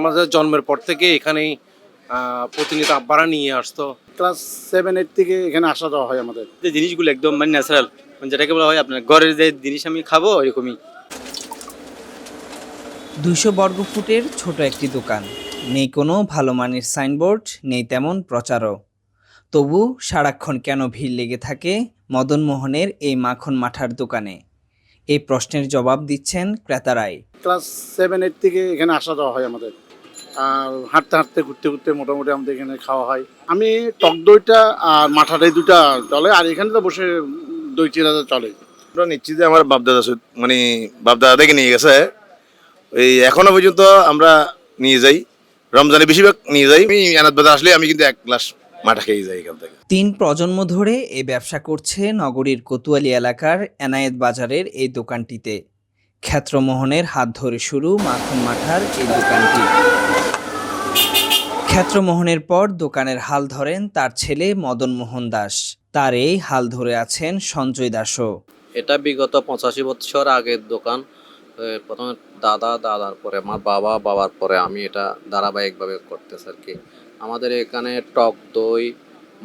আমাদের জন্মের পর থেকে এখানেই আহ, প্রতিনিয়ত আব্বারা নিয়ে আসতো। ক্লাস সেভেন এইট থেকে এখানে আসা যাওয়া হয় আমাদের। যে জিনিসগুলো একদম মানে ন্যাচারাল যেটাকে বলা হয় আপনার ঘরের যে জিনিস আমি খাব এরকমই দুইশো বর্গফুটের ছোট একটি দোকান। নেই কোনো ভালো মানের সাইনবোর্ড নেই তেমন প্রচারও। তবু সারাক্ষণ কেন ভিড় লেগে থাকে মদন মোহনের এই মাখন মাঠার দোকানে? এই প্রশ্নের জবাব দিচ্ছেন ক্রেতারাই। ক্লাস সেভেন এইট থেকে এখানে আসা যাওয়া হয় আমাদের। আর হাঁটতে হাঁটতে ঘুরতে ঘুরতে মোটামুটি আমাদের এখানে খাওয়া হয়। আমি টক দইটা আর মাঠার এই দুটা চলে আর এখানে তো বসে দই চিরাটা চলে আমরা নিচ্ছি যে আমার বাপদাদা মানে বাপদাদা থেকে নিয়ে গেছে। এই এখনও পর্যন্ত আমরা নিয়ে যাই রমজানে বেশিরভাগ নিয়ে যাই। আমি এনাদ বাজার আসলে আমি কিন্তু এক গ্লাস মাঠা খেয়ে যাই এখান থেকে। তিন প্রজন্ম ধরে এই ব্যবসা করছে নগরীর কোতুয়ালি এলাকার এনায়েত বাজারের এই দোকানটিতে। ক্ষেত্রমোহনের হাত ধরে শুরু মাখন মাঠার এই দোকানটি। ক্ষেত্রমোহনের পর দোকানের হাল ধরেন তার ছেলে মদন মোহন দাস। তার এই হাল ধরে আছেন সঞ্জয় দাসও। এটা বিগত পঁচাশি বছর আগের দোকান প্রথমে দাদা, দাদার পরে আমার বাবা, বাবার পরে আমি এটা ধারাবাহিকভাবে করতেছি আর কি। আমাদের এখানে টক দই,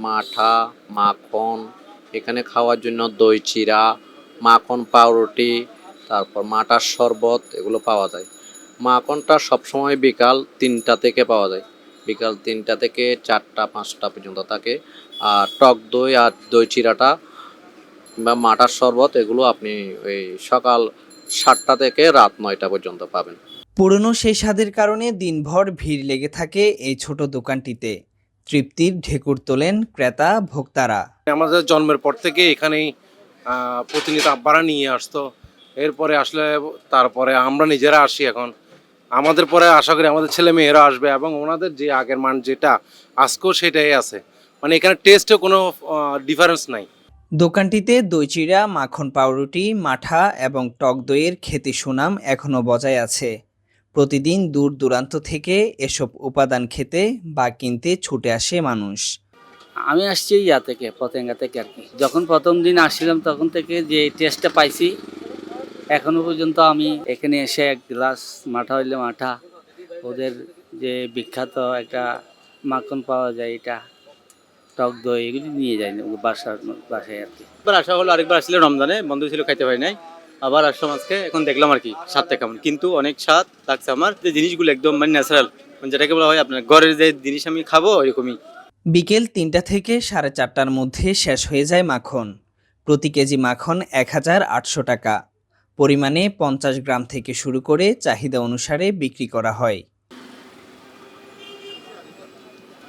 মাঠা, মাখন, এখানে খাওয়ার জন্য দই চিরা, মাখন পাউরুটি, তারপর মাটার শরবত, এগুলো পাওয়া যায়। মাখনটা সবসময় বিকাল তিনটা থেকে পাওয়া যায়। বিকাল তিনটা থেকে চারটা পাঁচটা পর্যন্ত থাকে। আর টক দই আর দই চিরাটা বা মাটার শরবত এগুলো আপনি ওই সকাল সাতটা থেকে রাত নয়টা পর্যন্ত পাবেন। পুরনো সেই স্বাদের কারণে দিনভর ভিড় লেগে থাকে এই ছোট দোকানটিতে। তৃপ্তির ঢেকুর তোলেন ক্রেতা ভোক্তারা। আমাদের জন্মের পর থেকে এখানেই আহ, প্রতিনিয়ত আব্বারা নিয়ে আসতো। এরপরে আসলে তারপরে আমরা নিজেরা আসি এখন। আমাদের পরে আশা করি আমাদের ছেলে মেয়েরা আসবে এবং ওনাদের যে আগের মান যেটা আজকেও সেটাই আছে। মানে এখানে টেস্টে কোনো ডিফারেন্স নাই। দোকানটিতে দই চিড়া মাখন পাউরুটি মাঠা এবং টক দইয়ের খেতে সুনাম এখনও বজায় আছে। প্রতিদিন দূর দূরান্ত থেকে এসব উপাদান খেতে বা কিনতে ছুটে আসে মানুষ। আমি আসছি ইয়া থেকে পতেঙ্গা থেকে আর কি। যখন প্রথম দিন আসছিলাম তখন থেকে যে টেস্টটা পাইছি এখনও পর্যন্ত আমি এখানে এসে এক গ্লাস মাঠা হইলে মাঠা ওদের যে বিখ্যাত একটা মাখন পাওয়া যায় এটা টক দই এগুলি নিয়ে যাই বাসার বাসায় আর কি। একবার আসা হলো আরেকবার আসলে রমজানে বন্ধ ছিল খাইতে পারি নাই। আবার আসলাম আজকে এখন দেখলাম আর কি স্বাদটা কেমন। কিন্তু অনেক স্বাদ লাগছে আমার যে জিনিসগুলো একদম মানে ন্যাচারাল যেটাকে বলা হয় আপনার ঘরের যে জিনিস আমি খাব এরকমই বিকেল তিনটা থেকে সাড়ে চারটার মধ্যে শেষ হয়ে যায় মাখন। প্রতি কেজি মাখন এক হাজার আটশো টাকা। পরিমাণে পঞ্চাশ গ্রাম থেকে শুরু করে চাহিদা অনুসারে বিক্রি করা হয়।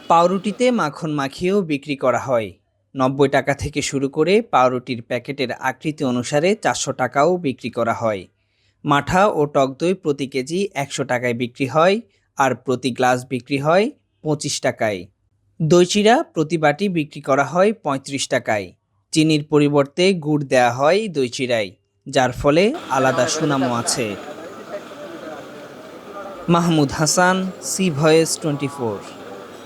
পাউরুটিতে মাখন মাখিয়েও বিক্রি করা হয়। নব্বই টাকা থেকে শুরু করে পাউরুটির প্যাকেটের আকৃতি অনুসারে চারশো টাকাও বিক্রি করা হয়। মাঠা ও টক দই প্রতি কেজি একশো টাকায় বিক্রি হয় আর প্রতি গ্লাস বিক্রি হয় পঁচিশ টাকায়। দই চিড়া প্রতি বাটি বিক্রি করা হয় পঁয়ত্রিশ টাকায়। চিনির পরিবর্তে গুড় দেওয়া হয় দই চিড়ায় যার ফলে আলাদা সুনামও আছে। Mahmud Hasan C voice twenty four.